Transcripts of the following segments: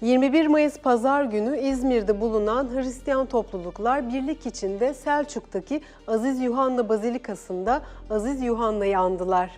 21 Mayıs Pazar günü İzmir'de bulunan Hristiyan topluluklar birlik içinde Selçuk'taki Aziz Yuhanna Bazilikası'nda Aziz Yuhanna'yı andılar.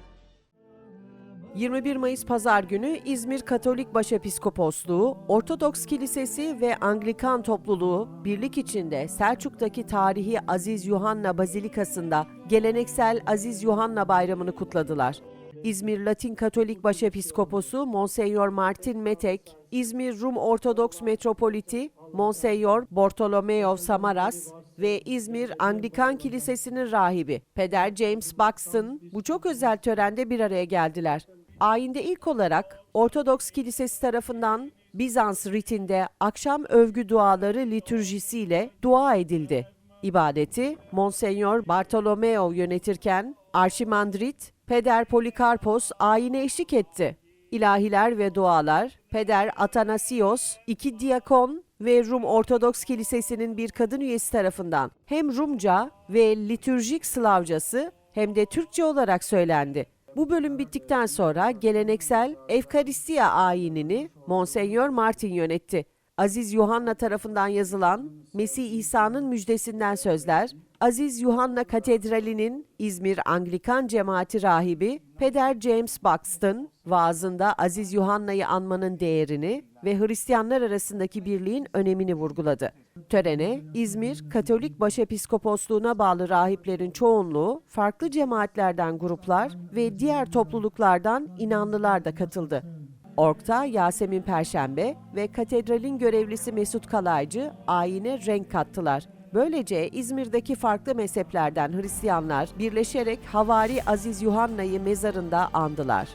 21 Mayıs Pazar günü İzmir Katolik Başepiskoposluğu, Ortodoks Kilisesi ve Anglikan topluluğu birlik içinde Selçuk'taki tarihi Aziz Yuhanna Bazilikası'nda geleneksel Aziz Yuhanna Bayramı'nı kutladılar. İzmir Latin Katolik Başepiskoposu Monseñor Martin Metek, İzmir Rum Ortodoks Metropoliti Monseñor Bartolomeo Samaras ve İzmir Anglikan Kilisesi'nin rahibi Peder James Buxton bu çok özel törende bir araya geldiler. Ayinde ilk olarak Ortodoks Kilisesi tarafından Bizans ritinde akşam övgü duaları litürjisiyle dua edildi. İbadeti Monseñor Bartolomeo yönetirken Arşimandrit Peder Polikarpos ayine eşlik etti. İlahiler ve dualar Peder Atanasios, iki diyakon ve Rum Ortodoks Kilisesi'nin bir kadın üyesi tarafından hem Rumca ve litürjik Slavcası hem de Türkçe olarak söylendi. Bu bölüm bittikten sonra geleneksel Evkaristiya ayinini Monsenyor Martin yönetti. Aziz Yuhanna tarafından yazılan Mesih İsa'nın müjdesinden sözler, Aziz Yuhanna Katedrali'nin İzmir Anglikan Cemaati rahibi Peder James Buxton vaazında Aziz Yuhanna'yı anmanın değerini ve Hristiyanlar arasındaki birliğin önemini vurguladı. Törene İzmir Katolik Başepiskoposluğuna bağlı rahiplerin çoğunluğu, farklı cemaatlerden gruplar ve diğer topluluklardan inanlılar da katıldı. Ork'ta Yasemin Perşembe ve katedralin görevlisi Mesut Kalaycı ayine renk kattılar. Böylece İzmir'deki farklı mezheplerden Hristiyanlar birleşerek Havari Aziz Yuhanna'yı mezarında andılar.